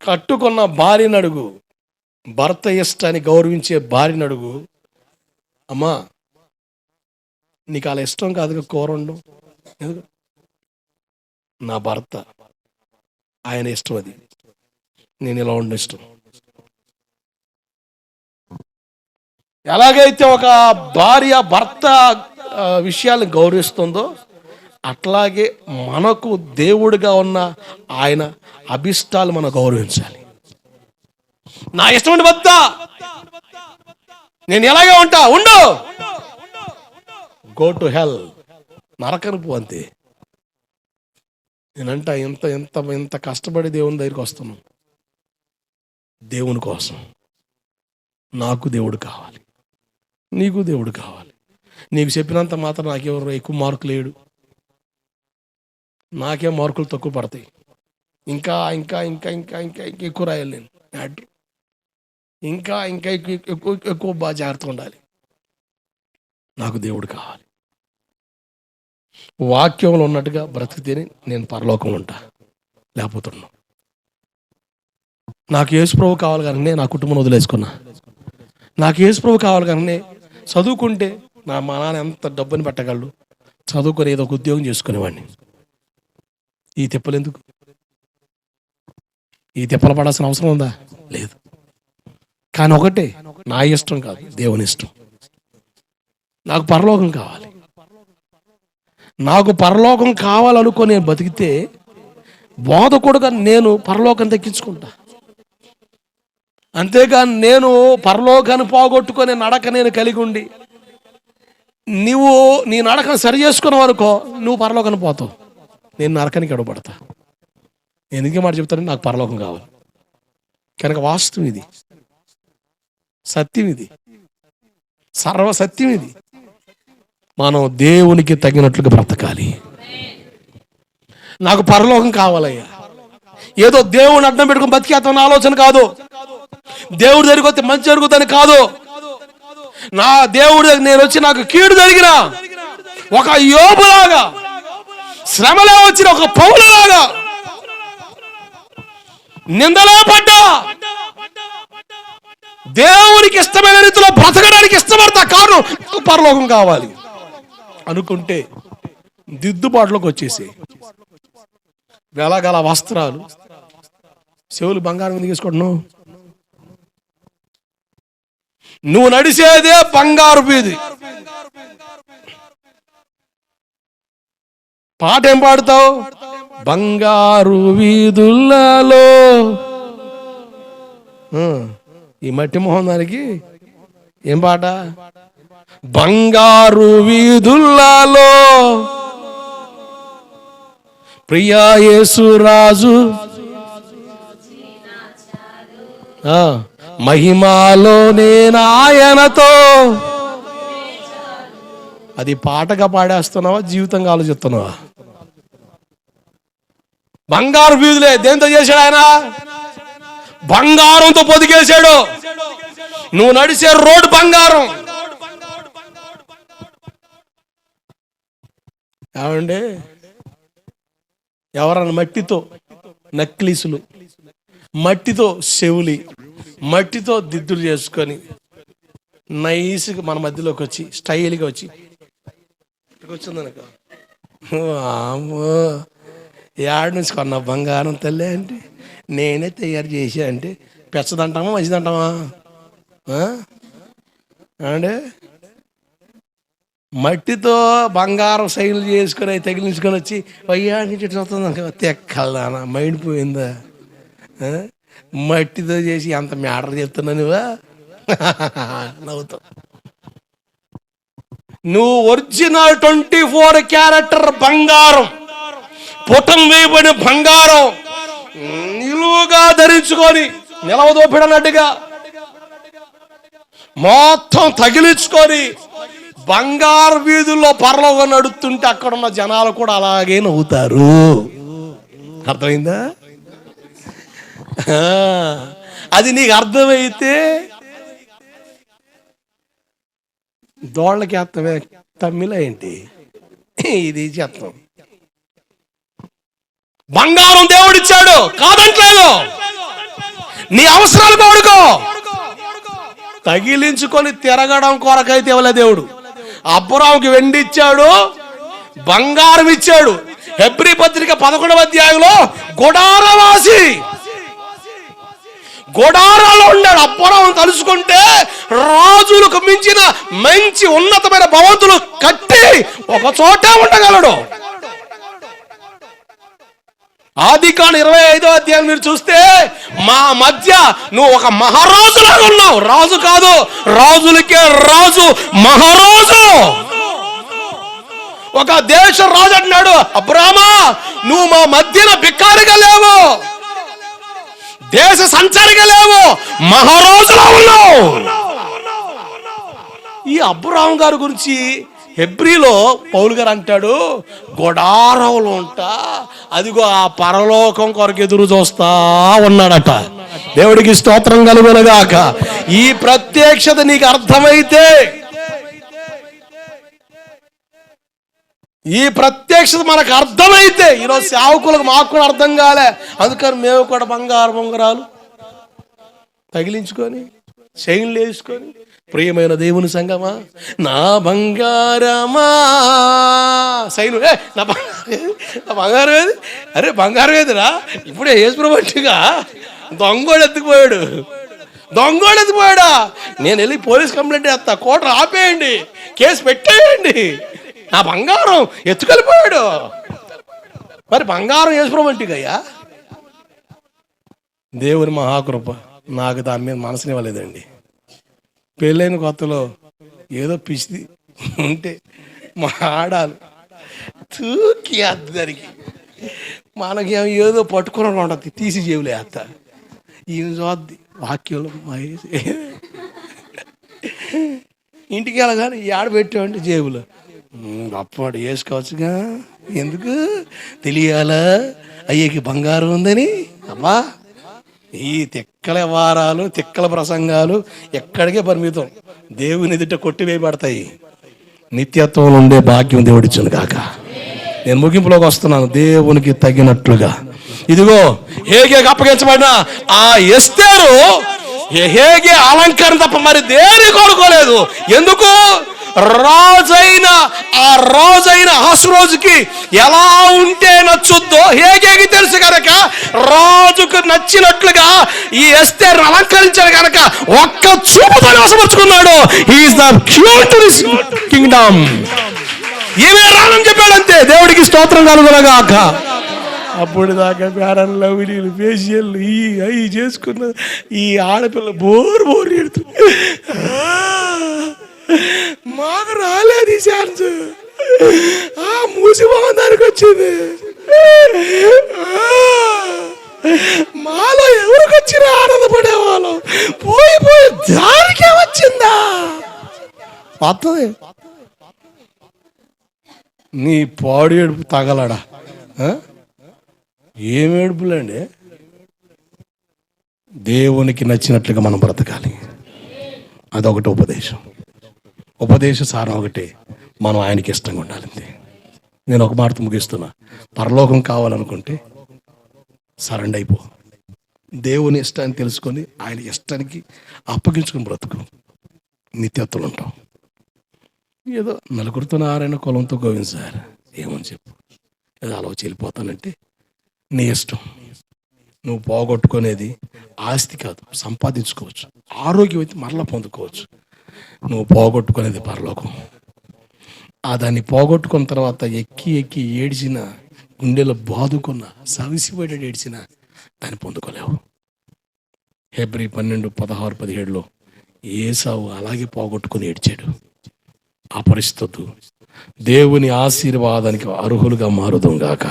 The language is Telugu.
కట్టుకున్న భార్యను అడుగు భర్త ఇష్టాన్ని గౌరవించే భార్యను అడుగు అమ్మా నీకు అలా ఇష్టం కాదుగా కూర నా భర్త ఆయన ఇష్టం అది. నేను ఇలా ఉండ ఇష్టం. ఎలాగైతే ఒక భార్య భర్త విషయాలను గౌరవిస్తుందో అట్లాగే మనకు దేవుడిగా ఉన్న ఆయన అభిష్టాలు మనం గౌరవించాలి. నా ఇష్టం భర్త! నేను ఎలాగే ఉంటా? ఉండు! గో టు హెల్ నరకనుపు అంతే. నేనంట ఎంత ఎంత ఎంత కష్టపడి దేవుని దగ్గరికి వస్తున్నాను. దేవుని కోసం. నాకు దేవుడు కావాలి. నీకు దేవుడు కావాలి. నీకు చెప్పినంత మాత్రం నాకెవరు ఎక్కువ మార్కు లేడు. నాకే మార్కులు తక్కువ పడతాయి. ఇంకా ఇంకా ఇంకా ఇంకా ఇంకా ఇంకా ఎక్కువ రాయాలి నేను. మ్యాటర్ ఇంకా ఇంకా ఎక్కువ ఎక్కువ బాగా జాగ్రత్తగా ఉండాలి. నాకు దేవుడు కావాలి. వాక్యంలో ఉన్నట్టుగా బ్రతికితేనే నేను పరలోకం ఉంటా. లేకపోతున్నా. నాకు యేసుప్రభు కావాలి కానీ నా కుటుంబం వదిలేసుకున్నా. నాకు యేసుప్రభు కావాలి కానీ చదువుకుంటే నా మా నాన్న ఎంత డబ్బుని పెట్టగలడు? చదువుకొని ఏదో ఒక ఉద్యోగం చేసుకునేవాడిని. ఈ తిప్పలు ఎందుకు ఈ తిప్పలు పడాల్సిన అవసరం ఉందా? లేదు. కానీ ఒకటే నా ఇష్టం కాదు దేవుని ఇష్టం. నాకు పరలోకం కావాలి. నాకు పరలోకం కావాలనుకో నేను బతికితే బోధకుడుగా నేను పరలోకం దక్కించుకుంటా. అంతేగాని నేను పరలోకాన్ని పోగొట్టుకొని నడక నేను కలిగి ఉండి నువ్వు నీ నడకను సరి చేసుకున్నావు అనుకో నువ్వు పరలోకాన్ని పోతావు. నేను నరకానికి అడవబడతా నేను ఎందుకే మాట చెప్తాను నాకు పరలోకం కావాలి. కనుక వాస్తవం ఇది. సత్యం ఇది. సర్వ సత్యం ఇది. మనం దేవునికి తగినట్లుగా బ్రతకాలి. నాకు పరలోకం కావాలయ్యా. ఏదో దేవుని అడ్డం పెట్టుకుని బతికేస్తామన్న ఆలోచన కాదు. దేవుడు జరిగితే వస్తే మంచి జరుగుతుంది కాదు. నా దేవుడి దగ్గర నేను వచ్చి నాకు కీడు జరిగిన ఒక యోబులాగా శ్రమలో వచ్చిన ఒక పౌరులాగా నిందలో పడ్డా. దేవునికి ఇష్టమైన రీతిలో బ్రతకడానికి ఇష్టపడతా కారణం పరలోకం కావాలి. అనుకుంటే దిద్దుబాటులోకి వచ్చేసి. వెలగల వస్త్రాలు. చెవులు బంగారం ఎందుకు వేసుకుంటున్నావు నువ్వు. నడిచేదే బంగారు బీది పాట ఏం పాడతావు? బంగారు వీధులలో. ఈ మట్టి మొహం దానికి ఏం పాట? బంగారు వీధులలో. ప్రియా యేసురాజు మహిమాలో నేను ఆయనతో అది పాటగా పాడేస్తున్నావా? జీవితంగా ఆలోచిస్తున్నావా? బంగారు వీధులే. దేంతో చేశాడు ఆయన? బంగారంతో పొదిగేశాడు. నువ్వు నడిచే రోడ్డు బంగారం. ఏమండి? ఎవరన్నా మట్టితో నక్లీసులు మట్టితో చెవులి మట్టితో దిద్దులు చేసుకొని నైస్గా మన మధ్యలోకి వచ్చి స్టైల్గా వచ్చి ఇక్కడికి వచ్చిందనక. అమ్మో ఏడు నుంచి కొన్న బంగారం తల్లి అంటే నేనే తయారు చేసా అంటే పెచ్చదంటామా మంచిదంటామా అంటే మట్టితో బంగారం సైన్లు చేసుకుని అవి తగిలించుకొని వచ్చి అయ్యా నుంచి చూస్తుంది తెక్కల్దానా మైండ్ పోయిందా? మట్టితో చేసి అంత మ్యాటర్ చెప్తున్నా నువ్వా? నవ్వుతావు. నువ్వు ఒరిజినల్ ట్వంటీ ఫోర్ క్యారెక్టర్ బంగారం. పుటం వేయబడిన బంగారం నిలువుగా ధరించుకొని నిలవదోపిడనట్టుగా మొత్తం తగిలించుకొని బంగారు వీధుల్లో పర్లోగా నడుస్తుంటే అక్కడ ఉన్న జనాలు కూడా అలాగే నవ్వుతారు. అర్థమైందా? అది నీకు అర్థమైతే దోళ్ళకి అర్థమే తమ్మిల ఏంటి? ఇది చేస్తాం బంగారం దేవుడిచ్చాడు. కాదంటలేదు? నీ అవసరాలు కోడుకో తగిలించుకొని తిరగడం కొరకైతే ఇవ్వలే దేవుడు. అబ్బరావుకి వెండి ఇచ్చాడు బంగారం ఇచ్చాడు. హెబ్రి పత్రిక పదకొండవ అధ్యాయంలో గుడారవాసి గుడారాలో ఉన్నాడు అబ్బరావు తలుచుకుంటే రాజులకు మించిన మంచి ఉన్నతమైన భవంతులు కట్టి ఒక చోటే ఉండగలడు. ఆది కాని ఇరవై ఐదో అధ్యాయం మీరు చూస్తే మా మధ్య నువ్వు ఒక మహారాజులాగా ఉన్నావు. రాజు కాదు రాజులకే రాజు మహారాజు. ఒక దేశ రాజు అంటున్నాడు అబ్రామా నువ్వు మా మధ్యన బిక్కారిగా లేవు. దేశ సంచారిగా లేవు. మహారాజులా ఉన్నావు. ఈ అబ్రాహం గారి గురించి హెబ్రిలో పౌలు గారు అంటాడు గొడారవులు ఉంటా అదిగో ఆ పరలోకం కొరకు ఎదురు చూస్తా ఉన్నాడట. దేవుడికి స్తోత్రం కలుగునగాక ఈ ప్రత్యక్షత నీకు అర్థమైతే ఈ ప్రత్యక్షత మనకు అర్థమైతే ఈరోజు సేవకులకు మాకు కూడా అర్థం కాలే. అందుకని మేము కూడా బంగారు బొంగరాలు తగిలించుకొని చైన్లు వేసుకొని ప్రియమైన దేవుని సంగమా? నా బంగారమా? సైను నా నా బంగారం ఏది? అరే బంగారం ఏదిరా? ఇప్పుడే ఏసుప్రభట్టుగా దొంగోడు ఎత్తుకుపోయాడు. దొంగోడు ఎత్తుకుపోయాడా? నేను వెళ్ళి పోలీస్ కంప్లైంట్ చేస్తా కోట ఆపేయండి కేసు పెట్టేయండి. నా బంగారం ఎత్తుకెళ్ళిపోయాడు. మరి బంగారం వేసుకోమంటిగయ్యా దేవుని మహాకృప నాకు దాని మీద మనసునివ్వలేదండి. పెళ్ళైన కొత్తలో ఏదో పిసిది ఉంటే మా ఆడాలి తూకి దానికి. మనకేం ఏదో పట్టుకుని ఉంటుంది తీసి జేబులే అత్త ఈయన చూద్ది వాక్యంలో మహేష్. ఇంటికి వెళ్ళగానే ఆడ పెట్టామంటే జేబులో? అప్పవాడు వేసుకోవచ్చుగా. ఎందుకు? తెలియాలా? అయ్యకి బంగారం ఉందని? అమ్మా ఈ తిక్కల వారాలు తిక్కల ప్రసంగాలు ఎక్కడికే పరిమితం. దేవుని ఎదుట కొట్టివేయబడతాయి. నిత్యత్వంలో ఉండే భాగ్యం దేవుడిచ్చును కాక నేను ముగింపులోకి వస్తున్నాను. దేవునికి తగినట్లుగా. ఇదిగో హేగే అప్పగించబడిన ఆ ఎస్తేరు హేగే అలంకరణ తప్ప మరి దేని కోరుకోలేదు ఎందుకు? రాజైన ఆ రాజైన రోజుకి ఎలా ఉంటే నచ్చుద్దో హేగేకి తెలుసు కనుక రాజుకు నచ్చినట్లుగా ఈ ఎస్తేర్ అలంకరించాడు కనుక ఒక్క చూపుతో వసపరుచుకున్నాడు is the cure to this kingdom ఏమే రానని చెప్పాడంతే దేవుడికి స్తోత్రం కలుగునగాక. అప్పుడు దాకా పేరన్ వీడియోలు ఫేషియల్ ఈ అవి చేసుకున్న ఈ ఆడపిల్ల బోర్ బోర్ ఎడుతుంది. మాకు రాలేదు ఈ ఛాన్స్. ఆ మూసి దానికి వచ్చింది. మాలో ఎవరికి వచ్చినా ఆనందపడే వాళ్ళం పోయి పోయి దానికే వచ్చిందా? వస్తుంది నీ పాడు ఏడుపు తగలడా? ఏం ఏడుపులండి? దేవునికి నచ్చినట్లుగా మనం బ్రతకాలి. అదొకటి ఉపదేశం. ఉపదేశ సారం ఒకటి. మనం ఆయనకి ఇష్టంగా ఉండాలండి నేను ఒక మాటతో ముగిస్తున్నా. పరలోకం కావాలనుకుంటే సరెండ్ అయిపో. దేవుని ఇష్టాన్ని తెలుసుకొని ఆయన ఇష్టానికి అప్పగించుకుని బ్రతుకు. నిత్యత్తులు ఉంటాం. ఏదో నలుగురితో నారాయణ కులంతో గోవింద్ సార్ ఏమని చెప్పు. ఏదో అలా వెళ్ళిపోతానంటే నీ ఇష్టం. నువ్వు పోగొట్టుకునేది ఆస్తి కాదు. సంపాదించుకోవచ్చు. ఆరోగ్యం అయితే మరలా పొందుకోవచ్చు. నువ్వు పోగొట్టుకునేది పరలోకం. ఆ దాన్ని పోగొట్టుకున్న తర్వాత ఎక్కి ఎక్కి ఏడ్చిన గుండెలో బాదుకున్న సవిసిపడి ఏడ్చిన దాన్ని పొందుకోలేవు. ఫిబ్రవరి పన్నెండు పదహారు పదిహేడులో ఏసావు అలాగే పోగొట్టుకుని ఏడ్చాడు. ఆ పరిస్థితులు దేవుని ఆశీర్వాదానికి అర్హులుగా మారుదాం గాక.